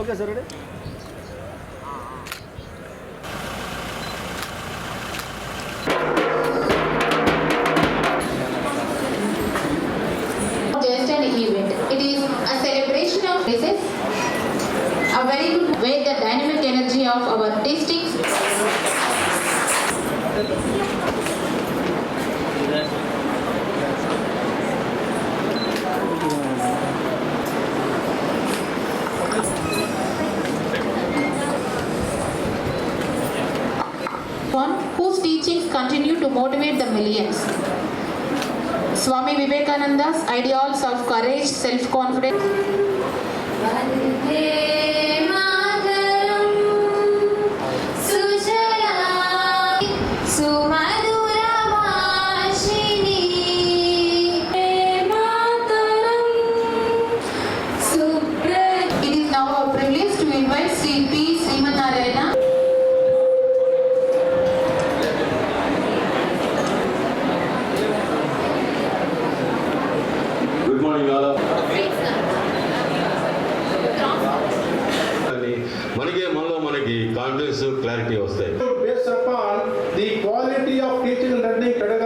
Okay sir ready just an event. It is a celebration of races, a very good way the dynamic energy of our districts. one whose teachings continue to motivate the millions. Swami Vivekananda's ideals of courage, self-confidence. முன்னேற்றம் தன்னை கடந்த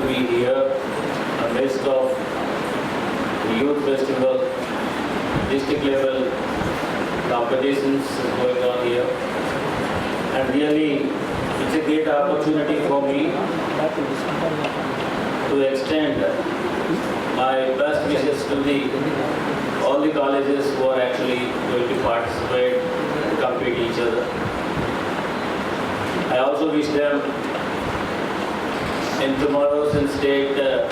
To be here amidst of youth festival, district level competitions going on here. And really, it's a great opportunity for me to extend my best wishes to the, all the colleges who are actually going to participate, compete each other. I also wish them in tomorrow's in state uh,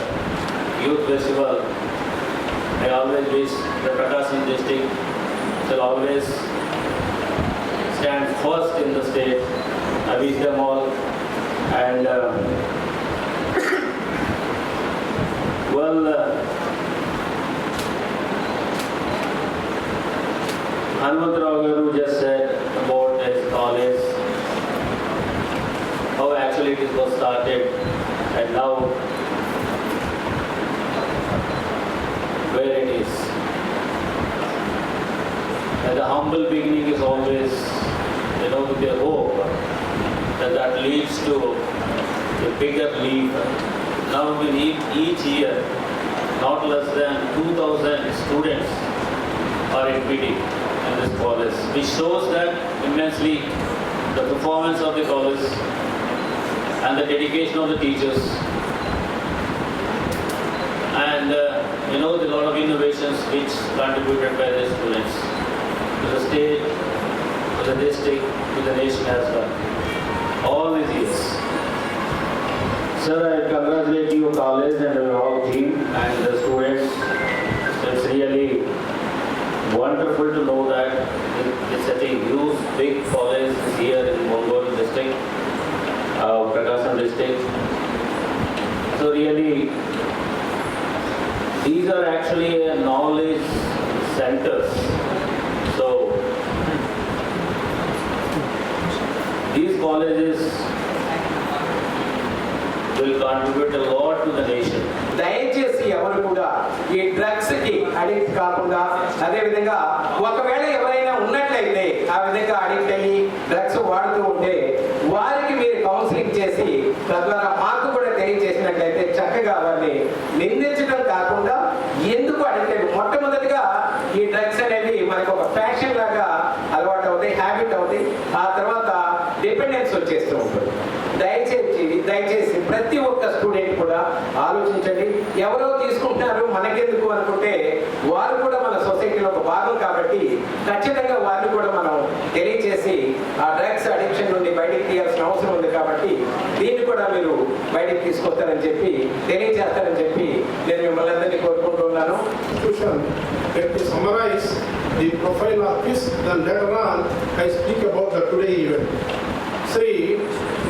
youth festival, I always wish the Prakasam district shall always stand first in the state. I wish them all and uh, well, uh, Hanumantrao Garu just said about his college, how actually it was started and now where it is. And the humble beginning is always, you know, with a hope that that leads to a bigger leap. Now we need each year not less than 2,000 students are PD in this college, which shows that immensely the performance of the college and the dedication of the teachers. And uh, you know, a lot of innovations which contributed by the students to the state, to the district, to the nation as well. All these years. Sir, I congratulate your college and your whole team and the students. It's really wonderful to know that it's such a huge, big college here Prakasam district. So really, these are actually uh, knowledge centers. So colleges will contribute a lot to the nation. దయచేసి ఎవరు కూడా ఈ drugs కి addict కాకుండా అదే విధంగా ఒకవేళ ఎవరైనా ఉన్నట్లయితే ఆ విధంగా అడిక్ట్ అయ్యి డ్రగ్స్ వాడుతూ తద్వారా మాకు కూడా తెలియజేసినట్లయితే చక్కగా వారిని నిందించడం కాకుండా ఎందుకు అంటే మొట్టమొదటిగా ఈ డ్రగ్స్ అనేవి మనకు ఒక ఫ్యాషన్ లాగా అలవాటు అవుతాయి హ్యాబిట్ అవుతాయి. ఆ తర్వాత డిపెండెన్స్ వచ్చేస్తూ ఉంటుంది. దయచేసి దయచేసి ప్రతి ఒక్క స్టూడెంట్ కూడా ఆలోచించండి. ఎవరో తీసుకుంటున్నారు మనకెందుకు అనుకుంటే వారు కూడా మన సొసైటీలో ఒక భాగం కాబట్టి ఖచ్చితంగా వారిని కూడా మనం తెలియచేసి ఆ డ్రగ్స్ అడిక్షన్ నుండి బయటకు తీయాల్సిన అవసరం ఉంది కాబట్టి దీని కూడా మీరు బయటికి తీసుకొస్తారని చెప్పి తెలియజేస్తారని చెప్పి నేను మిమ్మల్ని అందరినీ కోరుకుంటున్నాను summarize the profile of this, then later on, I speak about the today event. Sri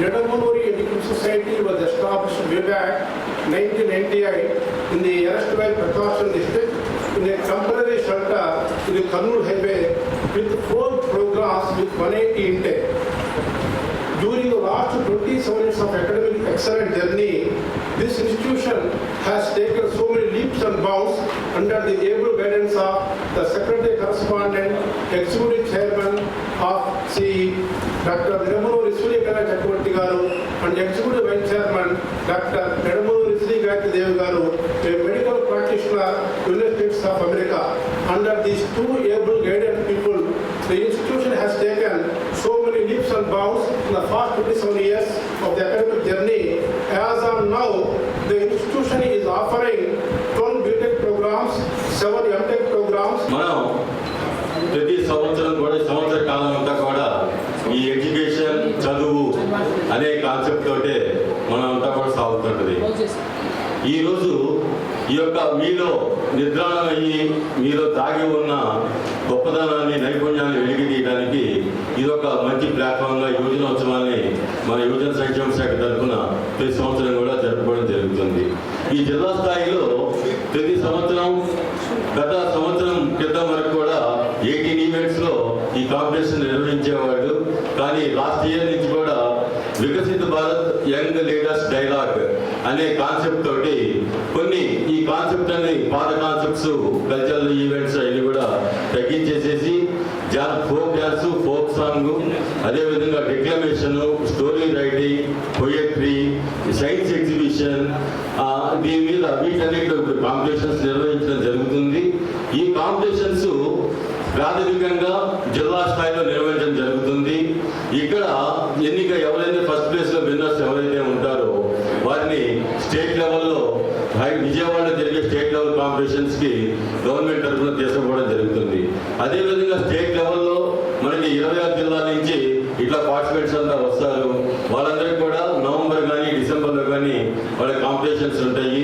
Nadamanuri Education Society was established way back 1998 in the erstwhile Prakasam district in a temporary shelter in the Kannur highway with four programs with 180 intake. The 27 years of academic excellent journey, this institution has taken so many leaps and bounds under the able guidance of the Secretary Correspondent, Executive Chairman of CE, Dr. Nirmala Risuli Chakravarti Garu, and Executive Vice Chairman, Dr. Nirmala Risuli Gayatri Dev Garu, a medical practitioner, United States of America. Under these two able guided people, the institution has taken past 27 years of the academic journey. As of now, the institution is offering 12 BTech programs, 7 MTech programs, మనం ప్రతి సంవత్సరం కూడా సంవత్సర కాలం అంతా కూడా ఈ education చదువు అనే కాన్సెప్ట్ తోటే మనం అంతా కూడా సాగుతుంటది ఈరోజు ఈ యొక్క మీలో నిద్రాణమయ్యి మీలో దాగి ఉన్న గొప్పదనాన్ని నైపుణ్యాన్ని వెలికి తీయడానికి ఇది ఒక మంచి ప్లాట్ఫామ్గా యువజనోత్సవాన్ని మన యువజన సంక్షేమ శాఖ తరఫున ప్రతి సంవత్సరం కూడా జరుపుకోవడం జరుగుతుంది. ఈ జిల్లా స్థాయిలో ప్రతి సంవత్సరం గత సంవత్సరం క్రితం వరకు కూడా ఎయిటీన్ ఈవెంట్స్లో ఈ కాంపిటీషన్ నిర్వహించేవాళ్ళు. కానీ లాస్ట్ ఇయర్ నుంచి కూడా Viksit Bharat young leaders dialogue అనే కాన్సెప్ట్ తోటి కొన్ని ఈ కాన్సెప్ట్ అనే పాత కాన్సెప్ట్స్ కల్చరల్ ఈవెంట్స్ అన్ని కూడా తగ్గించేసేసి జా ఫోక్ డ్యాన్స్ ఫోక్ సాంగ్ అదేవిధంగా declamation story writing poetry science exhibition దీని మీద వీటన్నిటిలో ఇప్పుడు కాంపిటీషన్స్ నిర్వహించడం జరుగుతుంది. ఈ కాంపిటీషన్స్ ప్రాథమికంగా జిల్లా స్థాయిలో నిర్వహించడం జరుగుతుంది. ఇక్కడ ఎన్నిక ఎవరైతే ఫస్ట్ ప్లేస్లో విన్నర్స్ ఎవరైతే స్టేట్ లెవెల్లో హై విజయవాడలో జరిగే స్టేట్ లెవెల్ కాంపిటీషన్స్కి గవర్నమెంట్ తరఫున తీసుకోవడం జరుగుతుంది. అదేవిధంగా స్టేట్ లెవెల్లో మనకి ఇరవై ఆరు జిల్లాల నుంచి ఇట్లా పార్టిసిపెంట్స్ అంతా వస్తారు. వాళ్ళందరికీ కూడా నవంబర్ కానీ డిసెంబర్లో కానీ వాళ్ళ కాంపిటీషన్స్ ఉంటాయి.